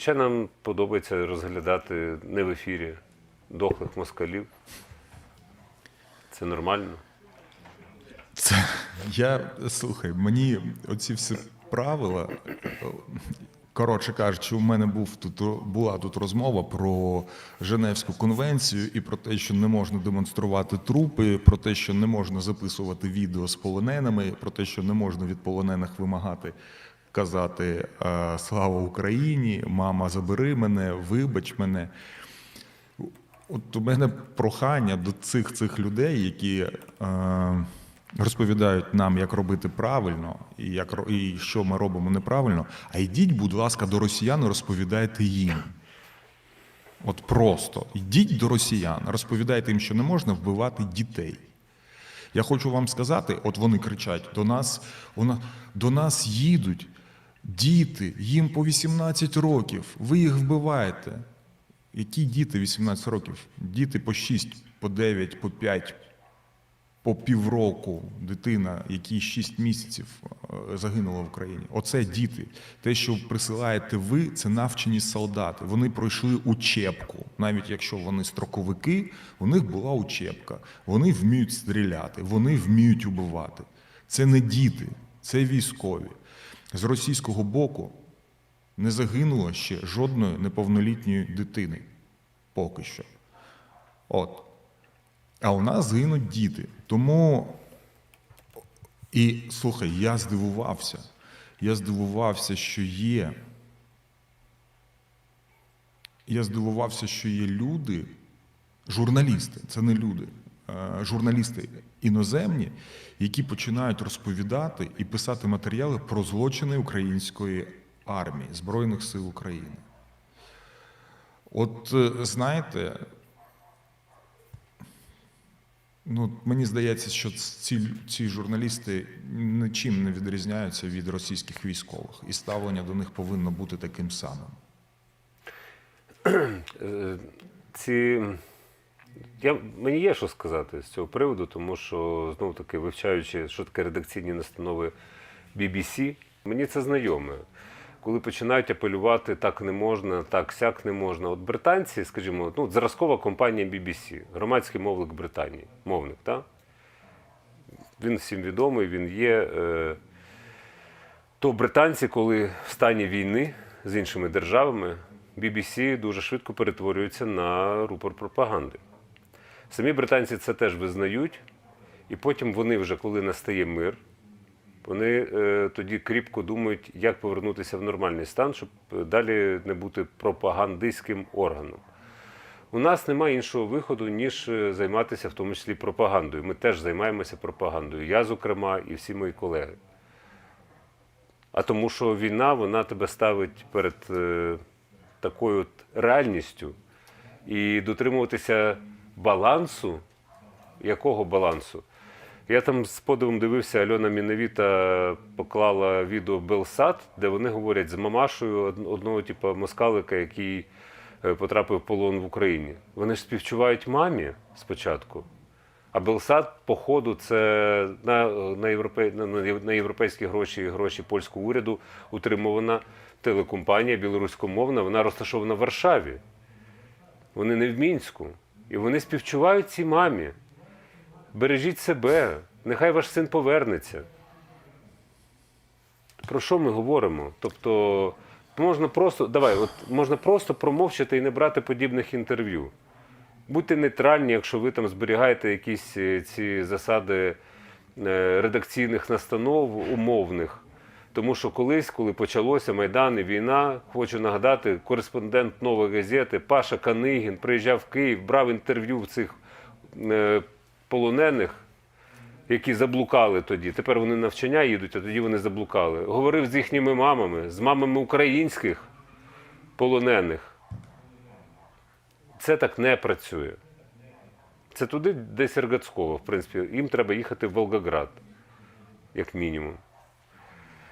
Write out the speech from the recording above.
Ще нам подобається розглядати не в ефірі дохлих москалів. Це нормально. Це я слухай, мені оці всі правила. Коротше кажучи, у мене був тут була тут розмова про Женевську конвенцію і про те, що не можна демонструвати трупи, про те, що не можна записувати відео з полоненими, про те, що не можна від полонених вимагати казати е, Слава Україні, мама, забери мене, вибач мене. От у мене прохання до цих цих людей, які е, розповідають нам, як робити правильно, і як і що ми робимо неправильно. А йдіть, будь ласка, до росіян і розповідайте їм. От просто йдіть до росіян, розповідайте їм, що не можна вбивати дітей. Я хочу вам сказати, от вони кричать: до нас, вона, до нас їдуть діти, їм по 18 років, ви їх вбиваєте. Які діти 18 років? Діти по 6, по 9, по 5, по півроку дитина, якій 6 місяців е, загинула в Україні. Оце діти. Те, що присилаєте ви, це навчені солдати. Вони пройшли учебку. Навіть якщо вони строковики, у них була учебка. Вони вміють стріляти, вони вміють убивати. Це не діти, це військові. З російського боку не загинуло ще жодної неповнолітньої дитини. Поки що. От. А у нас гинуть діти. Тому. І слухай, я здивувався. Я здивувався, що є. Я здивувався, що є люди, журналісти, це не люди, журналісти іноземні, які починають розповідати і писати матеріали про злочини української армії, Збройних сил України. От е, знаєте, ну, мені здається, що ці, ці журналісти нічим не відрізняються від російських військових, і ставлення до них повинно бути таким самим. Е, Ці... Я... Мені є що сказати з цього приводу, тому що знову таки вивчаючи, що таке редакційні настанови BBC, мені це знайоме. Коли починають апелювати так не можна, так сяк не можна. От британці, скажімо, ну, зразкова компанія BBC, громадський мовник Британії, мовник, так? Він всім відомий, він є. Е... То британці, коли в стані війни з іншими державами, BBC дуже швидко перетворюється на рупор пропаганди. Самі британці це теж визнають, і потім вони вже, коли настає мир, вони е, тоді кріпко думають, як повернутися в нормальний стан, щоб е, далі не бути пропагандистським органом. У нас немає іншого виходу, ніж е, займатися в тому числі пропагандою. Ми теж займаємося пропагандою. Я, зокрема, і всі мої колеги. А тому, що війна вона тебе ставить перед е, такою от реальністю і дотримуватися балансу. Якого балансу? Я там з подивом дивився, Альона Міновіта поклала відео Белсат, де вони говорять з мамашою одного типу москалика, який е, потрапив в полон в Україні. Вони ж співчувають мамі спочатку. А Белсат, по ходу, це на, на, європей, на, на європейські гроші, гроші польського уряду утримувана телекомпанія білоруськомовна, вона розташована в Варшаві. Вони не в Мінську. І вони співчувають цій мамі. Бережіть себе, нехай ваш син повернеться. Про що ми говоримо? Тобто, можна просто, давай, от можна просто промовчати і не брати подібних інтерв'ю. Будьте нейтральні, якщо ви там зберігаєте якісь е, ці засади е, редакційних настанов умовних. Тому що колись, коли почалося Майдан і війна, хочу нагадати, кореспондент нової газети Паша Канигін приїжджав в Київ, брав інтерв'ю в цих е, полонених, які заблукали тоді. Тепер вони навчання їдуть, а тоді вони заблукали. Говорив з їхніми мамами, з мамами українських полонених. Це так не працює. Це туди, де Сергацькова, в принципі, їм треба їхати в Волгоград, як мінімум.